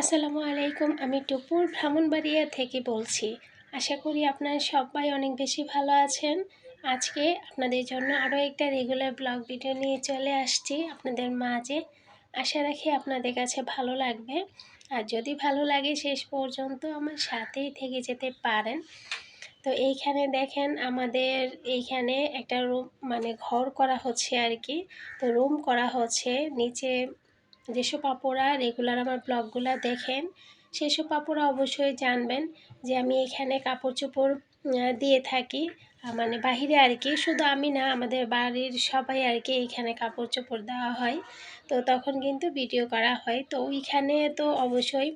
আসসালামু আলাইকুম, আমি টুপুর ভ্রমণবাড়িয়া থেকে বলছি। আশা করি আপনারা সবাই অনেক বেশি ভালো আছেন। আজকে আপনাদের জন্য আরও একটা রেগুলার ব্লগ ভিডিও নিয়ে চলে আসছি আপনাদের মাঝে। আশা রাখি আপনাদের কাছে ভালো লাগবে। আর যদি ভালো লাগে শেষ পর্যন্ত আমার সাথেই থেকে যেতে পারেন। তো এইখানে দেখেন আমাদের এইখানে একটা রুম মানে ঘর করা হচ্ছে আর কি। তো রুম করা হচ্ছে, নিচে যেসব আপুরা রেগুলার আমার ব্লগগুলো দেখেন, সেসব আপুরা অবশ্যই জানবেন যে আমি এখানে কাপড় চোপড় দিয়ে থাকি। মানে বাহিরে আর কি, শুধু আমি না, আমাদের বাড়ির সবাই আর কি এখানে কাপড় চোপড় দেওয়া হয়। তো তখন কিন্তু ভিডিও করা হয়। তো ওইখানে তো অবশ্যই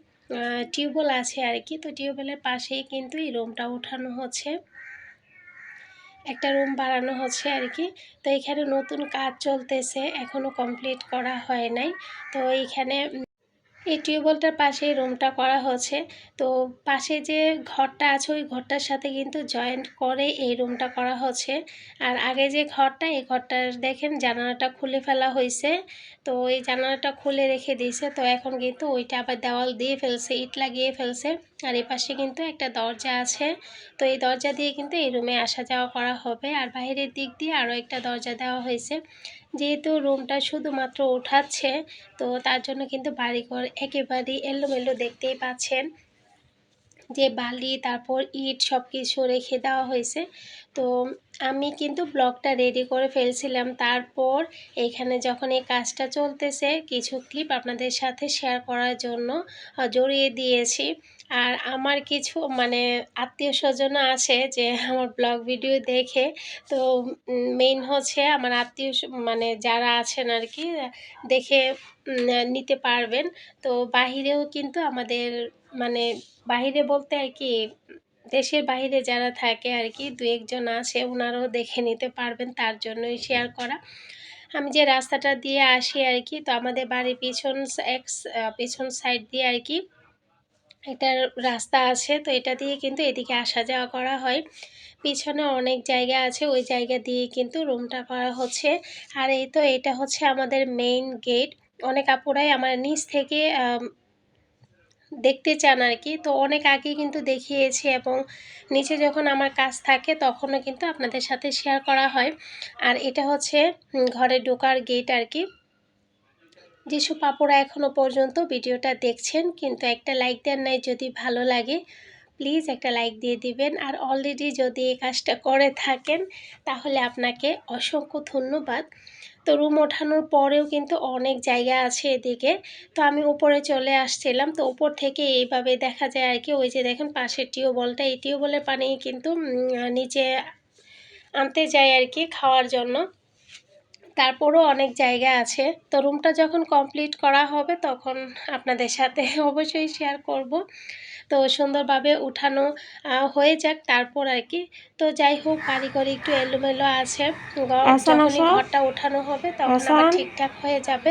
টিউবওয়েল আছে আর কি। তো টিউবওয়েলের পাশেই কিন্তু এই রুমটা উঠানো হচ্ছে। একটা রুম বাড়ানো হচ্ছে আর কি তো এখানে নতুন কাজ চলতেছে এখনও কমপ্লিট করা হয় নাই। তো এইখানে এই টিউবওয়েলটার পাশে রুমটা করা হচ্ছে তো পাশে যে ঘরটা আছে, ওই ঘরটার সাথে কিন্তু জয়েন্ট করে এই রুমটা করা হচ্ছে আর আগে যে ঘরটা, এই ঘরটার দেখেন জানালাটা খুলে ফেলা হয়েছে। তো ওই জানালাটা খুলে রেখে দিয়েছে। তো এখন কিন্তু ওইটা আবার দেওয়াল দিয়ে ফেলছে, ইট লাগিয়ে ফেলছে। আর এই পাশে কিন্তু একটা দরজা আছে। তো এই দরজা দিয়ে কিন্তু এই রুমে আসা যাওয়া করা হবে। আর বাইরের দিক দিয়ে আরও একটা দরজা দেওয়া হয়েছে। যেহেতু রুমটা শুধুমাত্র ওঠাচ্ছে তো তার জন্য কিন্তু বাড়িঘর একেবারেই এলোমেলো দেখতেই পাচ্ছেন। যে বালি, তারপর ইট সব কিছু রেখে দেওয়া হয়েছে। তো আমি কিন্তু ব্লগটা রেডি করে ফেলছিলাম। তারপর এখানে যখন এই কাজটা চলতেছে, কিছু ক্লিপ আপনাদের সাথে শেয়ার করার জন্য জড়িয়ে দিয়েছি। আর আমার কিছু মানে আত্মীয় স্বজনও আছে যে আমার ব্লগ ভিডিও দেখে তো মেইন হচ্ছে আমার আত্মীয় মানে যারা আছেন আর কি, দেখে নিতে পারবেন। তো বাহিরেও কিন্তু আমাদের মানে বাহিরে বলতে আর কি, দেশের বাইরে যারা থাকে আর কি, দু একজন আছে ওনারাও দেখে নিতে পারবেন, তার জন্যই শেয়ার করা। আমি যে রাস্তাটা দিয়ে আসি আর কি, তো আমাদের বাড়ির পিছন এক পিছন সাইড দিয়ে আর কি একটা রাস্তা আছে, তো এটা দিয়ে কিন্তু এদিকে আসা যাওয়া করা হয়। পিছনে অনেক জায়গা আছে, ওই জায়গা দিয়ে কিন্তু রুমটা করা হচ্ছে। আর এই তো এটা হচ্ছে আমাদের মেইন গেট অনেক আপুরাই আমার নিচ থেকে দেখতে চান আর কি। তো অনেক আগে কিন্তু দেখিয়েছি এবং নিচে যখন আমার কাজ থাকে তখনও কিন্তু আপনাদের সাথে শেয়ার করা হয়। আর এটা হচ্ছে ঘরে ঢোকার গেট আর কি। যেসব পাপড়া এখনও পর্যন্ত ভিডিওটা দেখছেন, কিন্তু একটা লাইক দেন নাই যদি ভালো লাগে, প্লিজ একটা লাইক দিয়ে দিবেন। আর অলরেডি যদি এই কাজটা করে থাকেন, তাহলে আপনাকে অসংখ্য ধন্যবাদ। তো রুম ওঠানোর পরেও কিন্তু অনেক জায়গা আছে এদিকে। তো আমি উপরে চলে আসছিলাম, তো উপর থেকে এইভাবে দেখা যায় আর কি, ওই যে দেখেন পাশের টিউবওয়েলটা, এই টিউবওয়েলের পানি কিন্তু নিচে আনতে যায় আর কি খাওয়ার জন্য। তারপরও অনেক জায়গা আছে। তো রুমটা যখন কমপ্লিট করা হবে তখন আপনাদের সাথে অবশ্যই শেয়ার করব। তো সুন্দরভাবে উঠানো হয়ে যাক তারপর আর কি। তো যাই হোক কারিগরি একটু এলোমেলো আছে। যখনই ঘরটা উঠানো হবে তখন আবার ঠিকঠাক হয়ে যাবে।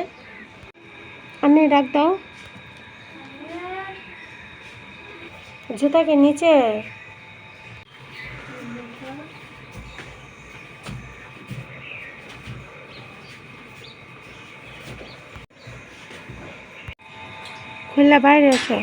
আমি ডাক দাও। জুতাকে নিচে খুললে বাইরে এসো।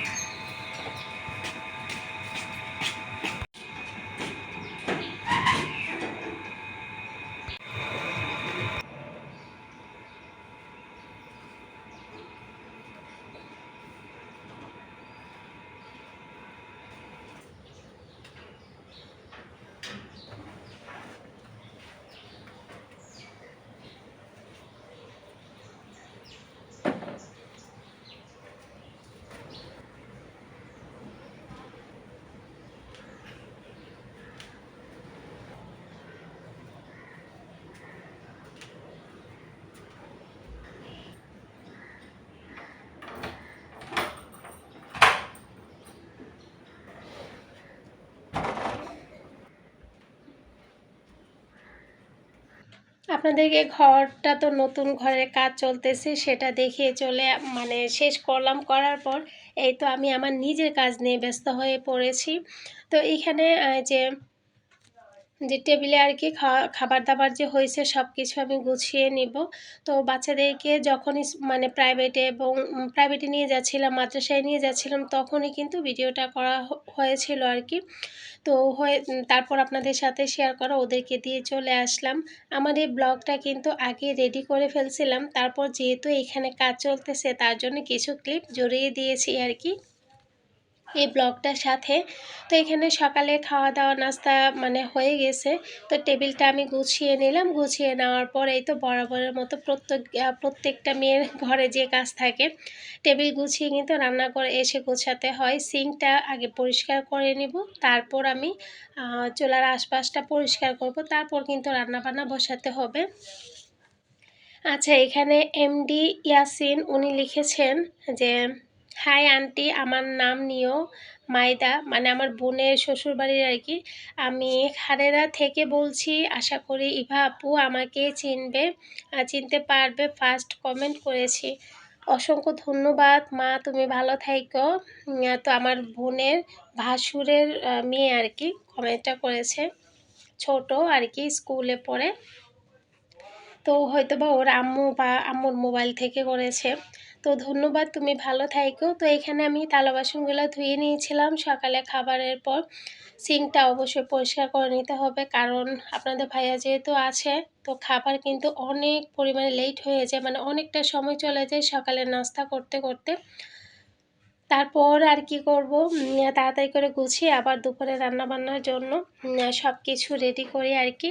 আপনাদেরকে ঘরটা তো নতুন ঘরের কাজ চলতেছে, সেটা দেখিয়ে চলে মানে শেষ করলাম, করার পর এই তো আমি আমার নিজের কাজ নিয়ে ব্যস্ত হয়ে পড়েছি। তো এখানে যে যে টেবিলে আর কি খাবার দাবার যে হয়েছে সব কিছু আমি গুছিয়ে নিব। তো বাচ্চাদেরকে যখনই মানে প্রাইভেটে এবং প্রাইভেটে নিয়ে যাচ্ছিলাম, মাদ্রাসায় নিয়ে যাচ্ছিলাম, তখনই কিন্তু ভিডিওটা করা হয়েছিল আর কি। তো হয়ে তারপর আপনাদের সাথে শেয়ার করা, ওদেরকে দিয়ে চলে আসলাম। আমার এই ব্লগটা কিন্তু আগে রেডি করে ফেলছিলাম। তারপর যেহেতু এখানে কাজ চলতেছে, তার জন্য কিছু ক্লিপ জড়িয়ে দিয়েছি আর কি। এই ব্লগটার সাথে। তো এখানে সকালে খাওয়া দাওয়া নাস্তা মানে হয়ে গেছে। তো টেবিলটা আমি গুছিয়ে নিলাম। গুছিয়ে নেওয়ার পর এই তো বরাবরের মতো প্রত্যেক প্রত্যেকটা মেয়ের ঘরে যে কাজ থাকে, টেবিল গুছিয়ে কিন্তু রান্না করে এসে গোছাতে হয়। সিঙ্কটা আগে পরিষ্কার করে নিব, তারপর আমি চুলার আশপাশটা পরিষ্কার করব, তারপর কিন্তু রান্না বান্না বসাতে হবে। আচ্ছা এখানে এমডি ইয়াসিন উনি লিখেছেন যে হাই আন্টি আমার নাম নিও, মাইদা। মানে আমার বোনের শ্বশুরবাড়ির আর কি আমি খারেরা থেকে বলছি, আশা করি ইভা আপু আমাকে চিনবে চিনতে পারবে। ফার্স্ট কমেন্ট করেছি। অসংখ্য ধন্যবাদ। মা, তুমি ভালো থাইকো। তো আমার বোনের ভাসুরের মেয়ে আর কি কমেন্টটা করেছে। ছোট আর কি স্কুলে পড়ে। তো হয়তো বা ওর আম্মু বা আম্মুর মোবাইল থেকে করেছে। তো ধন্যবাদ, তুমি ভালো থাইকো। তো এখানে আমি থালা বাসনগুলো ধুয়ে নিয়েছিলাম সকালে খাবারের পর। সিঙ্কটা অবশ্যই পরিষ্কার করে নিতে হবে কারণ আপনাদের ভাইয়া যেহেতু আছে, তো খাবার কিন্তু অনেক পরিমাণে লেট হয়ে যায় মানে অনেকটা সময় চলে যায় সকালে নাস্তা করতে করতে। তারপর আর কি করব? তাড়াতাড়ি করে গুছিয়ে আবার দুপুরে রান্না বান্নার জন্য সব কিছু রেডি করি আর কি।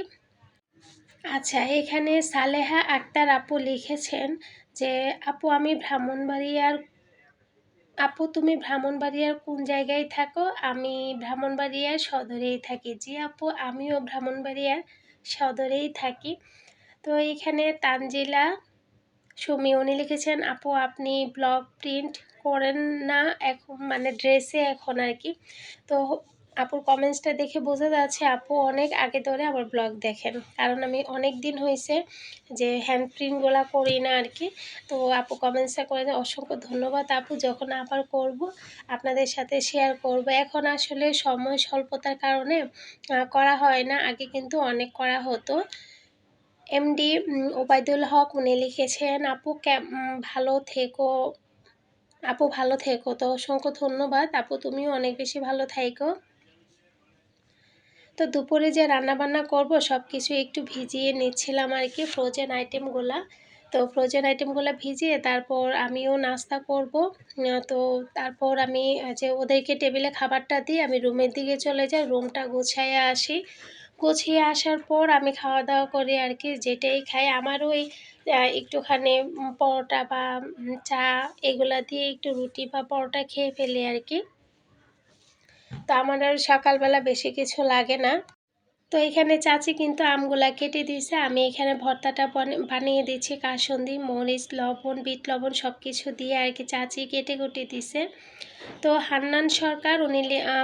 আচ্ছা এখানে সালেহা আক্তার আপু লিখেছেন যে, আপু, আমি ব্রাহ্মণবাড়িয়ার আপু, তুমি ব্রাহ্মণবাড়িয়ার কোন জায়গায় থাকো? আমি ব্রাহ্মণবাড়িয়ার সদরেই থাকি। জি, আপু, আমিও ব্রাহ্মণবাড়িয়ার সদরেই থাকি। তো এখানে তানজিলা সুমি, উনি লিখেছেন, আপু, আপনি ব্লগ প্রিন্ট করেন না, এখন মানে ড্রেসে এখন আর কি। তো আপুর কমেন্টসটা দেখে বোঝা যাচ্ছে আপু অনেক আগে ধরে আমার ব্লগ দেখেন। কারণ আমি অনেক দিন হয়েছে যে হ্যান্ড প্রিন্টগুলো করি না আর কি। তো আপু কমেন্টসটা করে। অসংখ্য ধন্যবাদ আপু, যখন আবার করব, আপনাদের সাথে শেয়ার করব। এখন আসলে সময় স্বল্পতার কারণে করা হয় না। আগে কিন্তু অনেক করা হতো। এমডি ওবায়দুল হক, উনি লিখেছেন, আপু ভালো থেকো। আপু ভালো থেকো। তো অসংখ্য ধন্যবাদ। আপু, তুমিও অনেক বেশি ভালো থাইকো। তো দুপুরে যে রান্না বান্না করব সব কিছু একটু ভিজিয়ে নিচ্ছিলাম আর কি ফ্রোজেন আইটেমগুলা তো ফ্রোজেন আইটেমগুলো ভিজিয়ে তারপর আমিও নাস্তা করব। তো তারপর আমি যে ওদেরকে টেবিলে খাবারটা দিই, আমি রুমের দিকে চলে যাই, রুমটা গুছাইয়ে আসি। গুছিয়ে আসার পর আমি খাওয়া দাওয়া করি আর কি, যেটাই খাই। আমারও ওই একটুখানি পরোটা বা চা এগুলা দিয়ে একটু রুটি বা পরোটা খেয়ে ফেলি আর কি। তো আমার আর সকালবেলা বেশি কিছু লাগে না। তো এখানে চাচি কিন্তু আমগুলা কেটে দিয়েছে। আমি এখানে ভর্তাটা বন- বানিয়ে দিচ্ছি কাসন্দি, মরিচ, লবণ, বিট লবণ সব কিছু দিয়ে আর কি চাচি কেটে কুটে দিছে। তো হান্নান সরকার উনি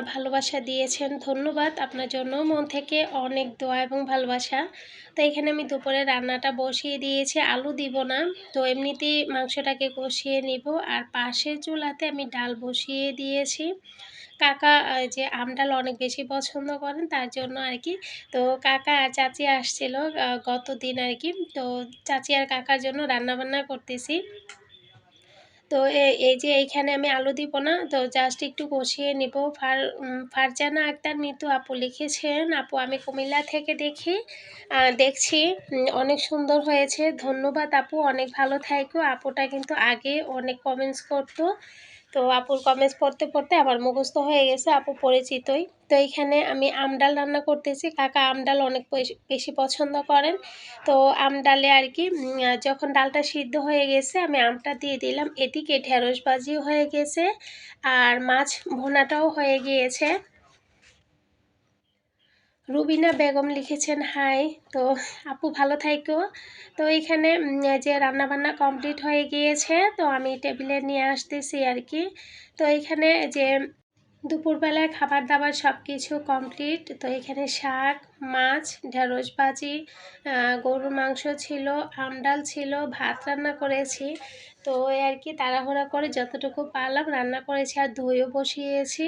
ভালোবাসা দিয়েছেন, ধন্যবাদ। আপনার জন্য মন থেকে অনেক দোয়া এবং ভালোবাসা। তো এখানে আমি দুপুরে রান্নাটা বসিয়ে দিয়েছি, আলু দিব না। তো এমনিতেই মাংসটাকে কষিয়ে নিব। আর পাশের চুলাতে আমি ডাল বসিয়ে দিয়েছি। কাকা যে আমডাল অনেক বেশি পছন্দ করেন তার জন্য আর কি তো কাকা আর চাচি আসছিল গত দিন আর কি তো চাচি আর কাকার জন্য রান্না বান্না করতেছি। তো এই যে এইখানে আমি আলু দিব না, তো জাস্ট একটু কষিয়ে নিব। ফার ফারজানা আক্তার মিতু আপু লিখেছেন, আপু, আমি কুমিল্লা থেকে দেখি দেখছি অনেক সুন্দর হয়েছে। ধন্যবাদ আপু, অনেক ভালো থাকো। আপুটা কিন্তু আগে অনেক কমেন্টস করতো। তো আপুর কমেন্টস পড়তে পড়তে আমার মুখস্থ হয়ে গেছে, আপু পরিচিতই। তো এখানে আমি আমডাল রান্না করতেছি। কাকা আমডাল অনেক বেশি- পছন্দ করেন। তো আম ডালে আর কি যখন ডালটা সিদ্ধ হয়ে গেছে, আমি আমটা দিয়ে দিলাম। এদিকে ঢেঁড়স বাজিও হয়ে গেছে, আর মাছ ভোনাটাও হয়ে গিয়েছে। রুবিনা বেগম লিখেছেন, হাই, তো আপু ভালো থাইকো। তো এখানে যে রান্না বান্না কমপ্লিট হয়ে গিয়েছে, তো আমি টেবিলে নিয়ে আসতেছি আর কি। তো এখানে যে দুপুরবেলায় খাবার দাবার সব কিছু কমপ্লিট, তো এখানে শাক, মাছ, ঢেঁড়স ভাজি গরুর মাংস ছিল আমডাল ছিল, ভাত রান্না করেছি। তো আর কি তাড়াহুড়া করে যতটুকু পারলাম রান্না করেছি আর দইও বসিয়েছি।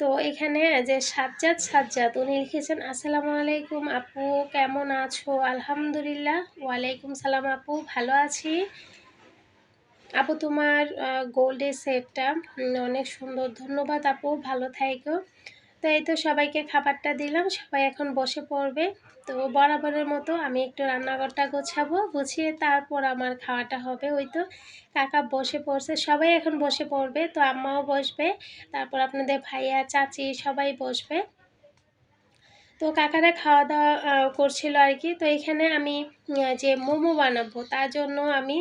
তো এখানে যে সাজ্জাদ সাজ্জাদ উনি লিখেছেন, আসসালামু আলাইকুম আপু, কেমন আছো? আলহামদুলিল্লাহ, ওয়ালাইকুম সালাম আপু, ভালো আছি। আপু, তোমার গোল্ডের সেটটা অনেক সুন্দর। ধন্যবাদ আপু, ভালো থাইকো। তো এই তো সবাইকে খাবারটা দিলাম, সবাই এখন বসে পড়বে। তো বরাবরের মতো আমি একটু রান্নাঘরটা গোছাবো, গুছিয়ে তারপর আমার খাওয়াটা হবে। ওই তো কাকা বসে পড়ছে, সবাই এখন বসে পড়বে, তো আম্মাও বসবে, তারপর আপনাদের ভাইয়া, চাচি সবাই বসবে। তো কাকারা খাওয়া দাওয়া করছিল আর কি। তো এখানে আমি যে মোমো বানাবো, তার জন্য আমি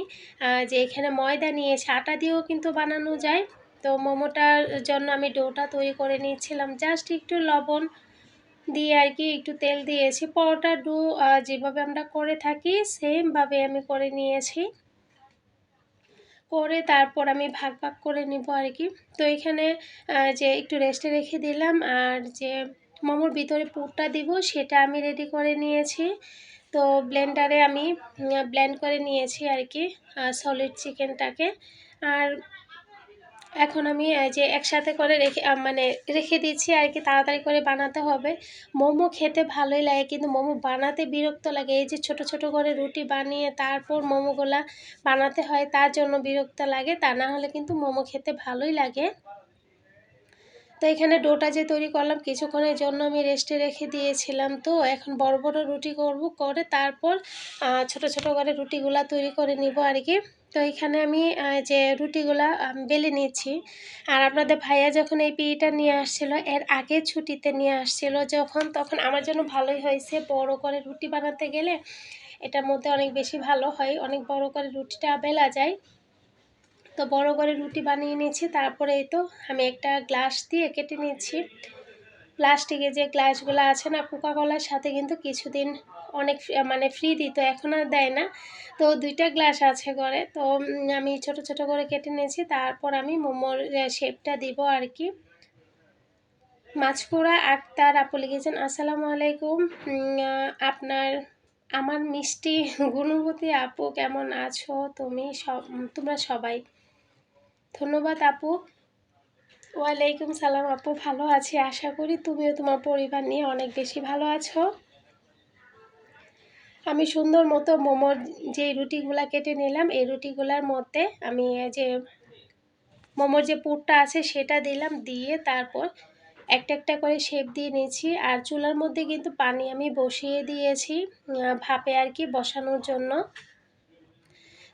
যে এখানে ময়দা নিয়েছি আটা দিয়েও কিন্তু বানানো যায়। তো মোমোটার জন্য আমি ডোটা তৈরি করে নিয়েছিলাম। জাস্ট একটু লবণ দিয়ে আর কি একটু তেল দিয়েছি। পরোটা, ডো যেভাবে আমরা করে থাকি, সেমভাবে আমি করে নিয়েছি। করে তারপর আমি ভাগ ভাগ করে নিব আর কি। তো এখানে যে একটু রেস্টে রেখে দিলাম আর যে মোমোর ভিতরে পুরটা দিব, সেটা আমি রেডি করে নিয়েছি। তো ব্লেন্ডারে আমি ব্লেন্ড করে নিয়েছি আর কি সলিড চিকেনটাকে আর এখন আমি যে একসাথে করে রেখে মানে রেখে দিচ্ছি আর কি, তাড়াতাড়ি করে বানাতে হবে। মোমো খেতে ভালোই লাগে, কিন্তু মোমো বানাতে বিরক্ত লাগে। এই যে ছোট ছোট করে রুটি বানিয়ে তারপর মোমোগুলা বানাতে হয়, তার জন্য বিরক্ত লাগে। তা না হলে কিন্তু মোমো খেতে ভালোই লাগে। তো এখানে ডোটা যে তৈরি করলাম, কিছুক্ষণের জন্য আমি রেস্টে রেখে দিয়েছিলাম তো। এখন বড় বড় রুটি করব, করে তারপর ছোট ছোট করে রুটিগুলা তৈরি করে নিব আর কি। তো এখানে আমি যে রুটিগুলা বেলে নিয়েছি। আর আপনাদের ভাইয়া যখন এই পিটা নিয়ে আসছিল, এর আগে ছুটিতে নিয়ে আসছিল যখন, তখন আমার জন্য ভালোই হয়েছে। বড় করে রুটি বানাতে গেলে এটার মধ্যে অনেক বেশি ভালো হয়। অনেক বড় করে রুটিটা বেলা যায়। তো বড় করে রুটি বানিয়ে নিয়েছি। তারপরে এই তো আমি একটা গ্লাস দিয়ে কেটে নিয়েছি। প্লাস্টিকের যে গ্লাসগুলো আছে না কোকা কলার সাথে কিন্তু কিছুদিন অনেক মানে ফ্রি দিত এখন আর দেয় না। তো দুইটা গ্লাস আছে ঘরে, তো আমি ছোট ছোট করে কেটে নিয়েছি। তারপর আমি মোমোর শেপটা দিব আর কি। মাছপুরা আক্তার, আপু লিখেছেন, আসসালামু আলাইকুম। আপনার, আমার মিষ্টি গুণবতী আপু কেমন আছো? তুমি সব, তোমরা সবাই। ধন্যবাদ আপু। ওয়ালাইকুম সালাম আপু, ভালো আছি। আশা করি তুমিও তোমার পরিবার নিয়ে অনেক বেশি ভালো আছো। আমি সুন্দর মতো মোমোর যে রুটিগুলা কেটে নিলাম, এই রুটিগুলার মধ্যে আমি যে মোমোর যে পুরটা আছে সেটা দিলাম, দিয়ে তারপর একটা একটা করে শেপ দিয়ে নিয়েছি। আর চুলার মধ্যে কিন্তু পানি আমি বসিয়ে দিয়েছি ভাপে আর কি বসানোর জন্য।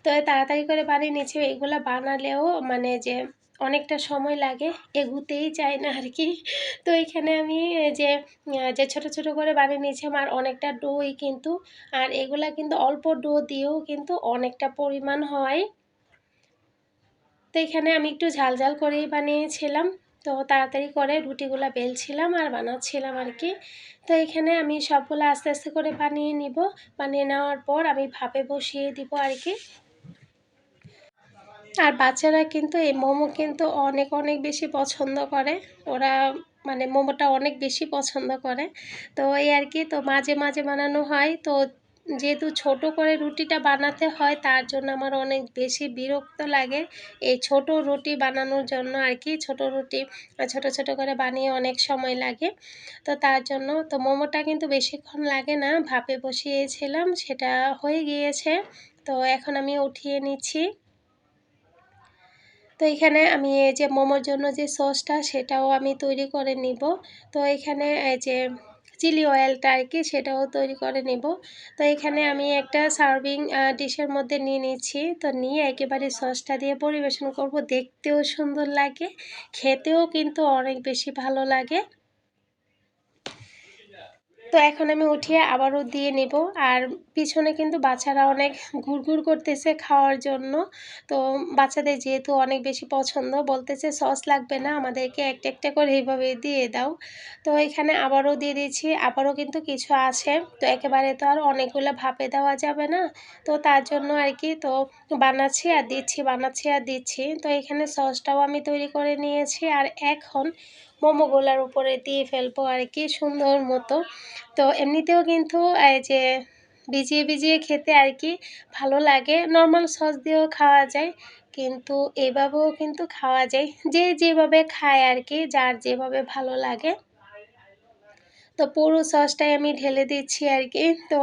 তো তাড়াতাড়ি করে বানিয়ে নিয়েছি। এগুলো বানালেও মানে যে অনেকটা সময় লাগে, এগুতেই চায় না আর কি। তো এখানে আমি যে যে ছোট ছোট করে বানিয়ে নিয়েছিলাম আর অনেকটা ডোই কিন্তু, আর এগুলা কিন্তু অল্প ডো দিয়েও কিন্তু অনেকটা পরিমাণ হয়। তো এখানে আমি একটু ঝাল ঝাল করেই বানিয়েছিলাম, তো তাড়াতাড়ি করে রুটিগুলো বেলছিলাম আর বানাচ্ছিলাম আর কি। তো এখানে আমি সবগুলো আস্তে আস্তে করে বানিয়ে নিব, বানিয়ে নেওয়ার পর আমি ভাপে বসিয়ে দিব আর কি। আর বাচ্চারা কিন্তু এই মোমো কিন্তু অনেক অনেক বেশি পছন্দ করে। ওরা মানে মোমোটা অনেক বেশি পছন্দ করে। তো এই আর কি, তো মাঝে মাঝে বানানো হয়। তো যেহেতু ছোট করে রুটিটা বানাতে হয়, তার জন্য আমার অনেক বেশি বিরক্ত লাগে এই ছোট রুটি বানানোর জন্য আর কি। ছোট রুটি ছোট ছোট করে বানিয়ে অনেক সময় লাগে। তো তার জন্য, তো মোমোটা কিন্তু বেশিক্ষণ লাগে না। ভাপে বসিয়েছিলাম, সেটা হয়ে গিয়েছে। তো এখন আমি উঠিয়ে নিচ্ছি। তো এখানে আমি এই যে মোমোর জন্য যে সসটা সেটাও আমি তৈরি করে নিব। তো এখানে এই যে চিলি অয়েলটা আর কি সেটাও তৈরি করে নেব। তো এখানে আমি একটা সার্ভিং ডিশের মধ্যে নিয়ে নিচ্ছি। তো নিয়ে একেবারে সসটা দিয়ে পরিবেশন করব। দেখতেও সুন্দর লাগে, খেতেও কিন্তু অনেক বেশি ভালো লাগে। তো এখন আমি উঠিয়ে আবারও দিয়ে নেব। আর পিছনে কিন্তু বাচ্চারা অনেক ঘুরঘুর করতেছে খাওয়ার জন্য। তো বাচ্চাদের যেহেতু অনেক বেশি পছন্দ, বলতেছে, সস লাগবে না, আমাদেরকে একটা একটা করে এইভাবে দিয়ে দাও। তো এখানে আবারও দিয়ে দিয়েছি, আবারও কিন্তু কিছু আছে। তো একেবারে তো আর অনেকগুলো ভাপে দেওয়া যাবে না। তো তার জন্য আর কি, তো বানাচ্ছি আর দিচ্ছি, বানাচ্ছি আর দিচ্ছি। তো এখানে সসটাও আমি তৈরি করে নিয়েছি। আর এখন মোমোগুলার উপরে দিয়ে ফেলব আর কি সুন্দর মতো। তো এমনিতেও কিন্তু এই যে ভিজিয়ে ভিজিয়ে খেতে আর কি ভালো লাগে। নর্মাল সস দিয়েও খাওয়া যায়, কিন্তু এভাবেও কিন্তু খাওয়া যায়। যে যেভাবে খায় আর কি, যার যেভাবে ভালো লাগে। তো পুরো সসটাই আমি ঢেলে দিচ্ছি আর কি। তো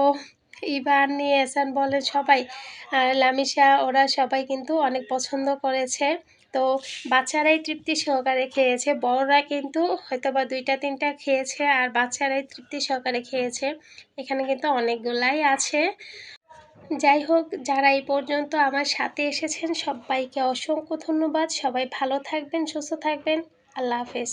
ইভান, নিয়ে এসান বলেন সবাই, আর লামিশা, ওরা সবাই কিন্তু অনেক পছন্দ করেছে। তো বাচ্চারাই তৃপ্তি সহকারে খেয়েছে। বড়রা কিন্তু হয়তো বা দুইটা, তিনটা খেয়েছে আর বাচ্চারাই তৃপ্তি সহকারে খেয়েছে। এখানে কিন্তু অনেকগুলাই আছে। যাই হোক, যারা এই পর্যন্ত আমার সাথে এসেছেন, সবাইকে অসংখ্য ধন্যবাদ। সবাই ভালো থাকবেন, সুস্থ থাকবেন। আল্লাহ হাফেজ।